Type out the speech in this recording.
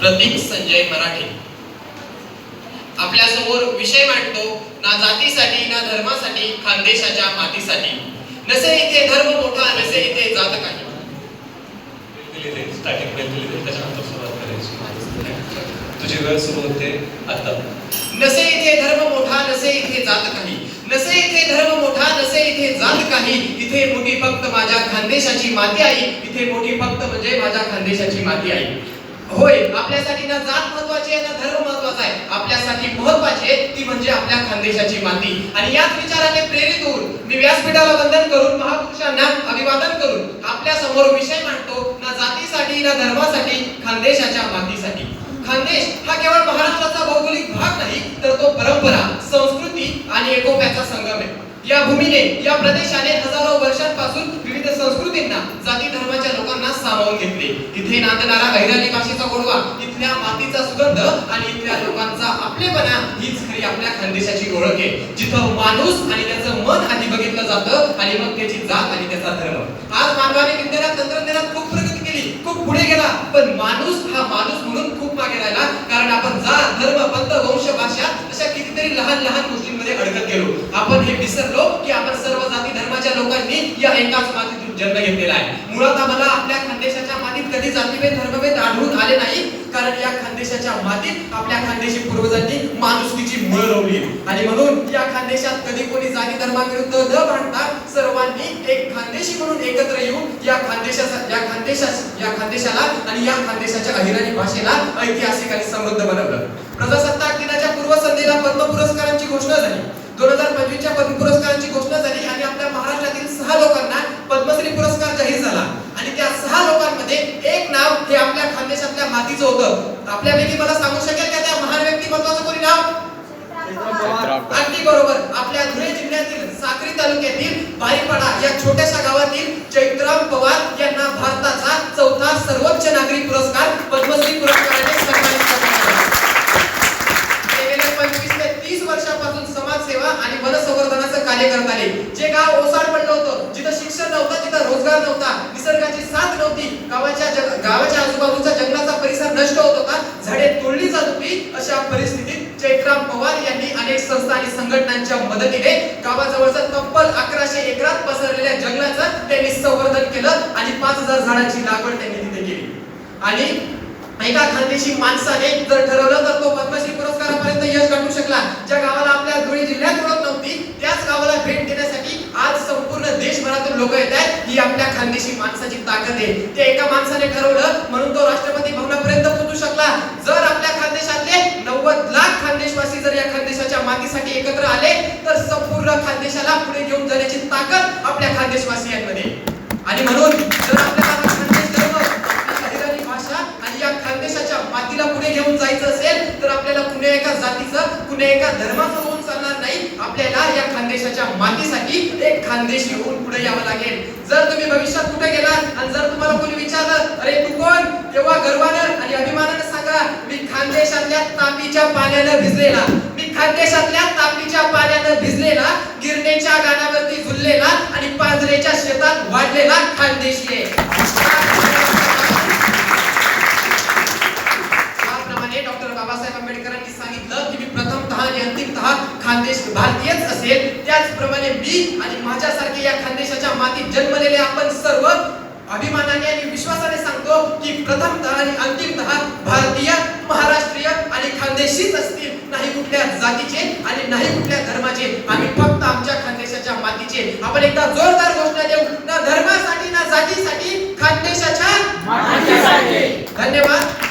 प्रतीक संजय मराठे. आपल्यासमोर विषय मांडतो ना जातीसाठी ना धर्मासाठी खानदेशाच्या मातीसाठी. नसे इथे धर्म मोठा नसे इथे जात काही. तुझी वेळ सुरू होते आता. नसे इथे धर्म मोठा नसे इथे जात काही. नसे इथे धर्म मोठा नसे इथे जात काही. इथे मोठी फक्त माझ्या खानदेशाची माती आई. इथे मोठी फक्त म्हणजे माझ्या खानदेशाची माती आई. होय आपल्यासाठी ना जात महत्वाची आहे ना धर्म महत्त्वाचा आहे. आपल्यासाठी महत्वाची आहे ती म्हणजे आपल्या खानदेशाची माती. आणि याच विचाराने प्रेरित होऊन मी व्यासपीठाला वंदन करून महापुरुषांना अभिवादन करून आपल्यासमोर विषय मांडतो ना जातीसाठी ना धर्मासाठी खानदेशाच्या मातीसाठी. खानदेश हा केवळ महाराष्ट्राचा भौगोलिक भाग नाही तर तो परंपरा संस्कृती आणि एकोप्याचा संगम आहे. या भूमीने या प्रदेशाने हजारो वर्षांपासून विविध संस्कृतींना जाती धर्माच्या लोकांना सामावून घेतले. तिथे नांदणारा अहिराणी भाषेचा गोडवा इथल्या मातीचा सुगंध आणि इथल्या लोकांचा आपलेपणा हीच खरी आपल्या खानदेशाची ओळख आहे. जिथं माणूस आणि त्याचं मन आधी बघितलं जातं आणि मग त्याची जात आणि त्याचा धर्म. आज मानवाने विज्ञानात तंत्रज्ञानात खूप प्रगती केली खूप पुढे गेला पण माणूस हा माणूस म्हणून खूप मागे राहिला कारण आपण जात धर्म पंथ वंश भाषा अशा कितीतरी लहान लहान गोष्टींमध्ये अडकत गेलो. आपण हे विसरलो की आपण सर्व जाती धर्माच्या लोकांनी या एकाच मातीतून जन्म घेतलेला आहे. मुळात आम्हाला आपल्या खानदेशाच्या मातीत कधी जातीभेद धर्मभेद आढळून आले नाही कारण या खानदेशाच्या मातीत आपल्या खानदेशी पूर्वजांनी माणुसकीची मुळ रोवली आणि म्हणून या खानदेशात कधी कोणी जाती धर्माविरुद्ध न भांडता सर्वांनी एक खानदेशी म्हणून एकत्र येऊन या खानदेशाचा या खानदेशा या खानदेशाला आणि या खानदेशाच्या अहिराणी भाषेला ऐतिहासिक आणि समृद्ध बनवलं. प्रजासत्ताक दिनाच्या पूर्वसंध्येला पद्म पुरस्कारांची घोषणा झाली. दोन हजार पंचवीसच्या पद्म पुरस्कारांची घोषणा झाली आणि आपल्या महाराष्ट्र सहा लोकांना पद्मश्री पुरस्कार जाहीर झाला आणि त्या सहा लोकांमध्ये एक नाव हे आपल्या खानदेशातल्या मातीचं होतं. आपल्यापैकी मला सांगू शकेल का त्या महान व्यक्तिमत्वाचं कोणी नाव? अगदी बरोबर. आपल्या धुळे जिल्ह्यातील साक्री तालुक्यातील बारीपाडा या छोट्याशा गावातील चैत्राम पवार यांना भारताचा चौथा सर्वोच्च नागरी पुरस्कार पद्मश्री पुरस्काराने सन्मानित करण्यात आले. ते गेले पंचवीस ते तीस वर्षापासून समाजसेवा आणि वनसंवर्धनाचं कार्य करत आले जे गाव ओसाड पडलं होतं जिथं शिक्षण नव्हतं जिथं रोजगार नव्हता निसर्गाची साथ नव्हती गावाच्या जग- गावाच्या आजूबाजूचा जंगलाचा परिसर नष्ट होत होता झाडे तोडली जात होती अशा परिस्थितीत चैत्राम पवार यांनी अनेक संस्था आणि संघटनांच्या मदतीने गावाजवळचा तब्बल अकराशे एकरात पसरलेल्या जंगलाचं त्यांनी संवर्धन केलं आणि पाच हजार झाडांची लागवड त्यांनी तिथे केली. आणि एका खानदेशी माणसाने जर ठरवलं तर तो पद्मश्री पुरस्कारापर्यंत यश गाठू शकला. ज्या गावाला आपल्या धुळे जिल्ह्यात ओळख नव्हती त्याच गावाला भेट देण्यासाठी आज संपूर्ण देशभरातून लोक येत आहेत ही आपल्या खानदेशी माणसाची ताकद आहे. ते एका माणसाने ठरवलं म्हणून तो राष्ट्रपती भवनापर्यंत पोहोचू शकला जर आपल्या खानदेशातले नव्वद लाख खानदेशवासी जर या मागणीसाठी एकत्र आले तर संपूर्ण खानदेशाला पुढे घेऊन जाण्याची ताकद आपल्या खानदेशवासियांमध्ये. आणि म्हणून जर आपल्याला खानदेश धर्म आपली भाषा आणि या खानदेशाच्या मातीला पुढे घेऊन जायचं असेल तर आपल्याला कुण्या एका जातीचं कुण्या एका धर्माचं होऊन चालणार नाही. आपल्याला या खानदेशाच्या मातीसाठी एक खानदेशी होऊन पुढे यावं लागेल. जर तुम्ही भविष्यात कुठे गेलात आणि जर तुम्हाला कोणी विचारलं अरे तू कोण? तेव्हा गर्वानं आणि अभिमानानं सांगा मी खानदेशातल्या तापीच्या पाण्यानं भिजलेला. मी खानदेशातल्या तापीच्या पाण्यानं भिजलेला गिरणेच्या गाण्यावरती झुललेला आणि पांजरेच्या शेतात वाढलेला खानदेशी आहे. त्याप्रमाणे डॉक्टर बाबासाहेब आंबेडकरांनी सांगितलं की मी प्रथमतः आणि अंतिमतः खानदेश भारतीयच असेल. त्याचप्रमाणे मी आणि माझ्यासारखे या खानदेशाच्या मातीत जन्मलेले आपण सर्व अभिमानाने आणि विश्वासाने सांगतो की प्रथमतः आणि अंतिमतः भारतीय कुठल्या जातीचे आणि नाही कुठल्या धर्माचे. आम्ही फक्त आमच्या खानदेशाच्या मातीचे. आपण एकदा जोरदार घोषणा देऊ. ना धर्मासाठी ना जातीसाठी खानदेशाच्या धन्यवाद.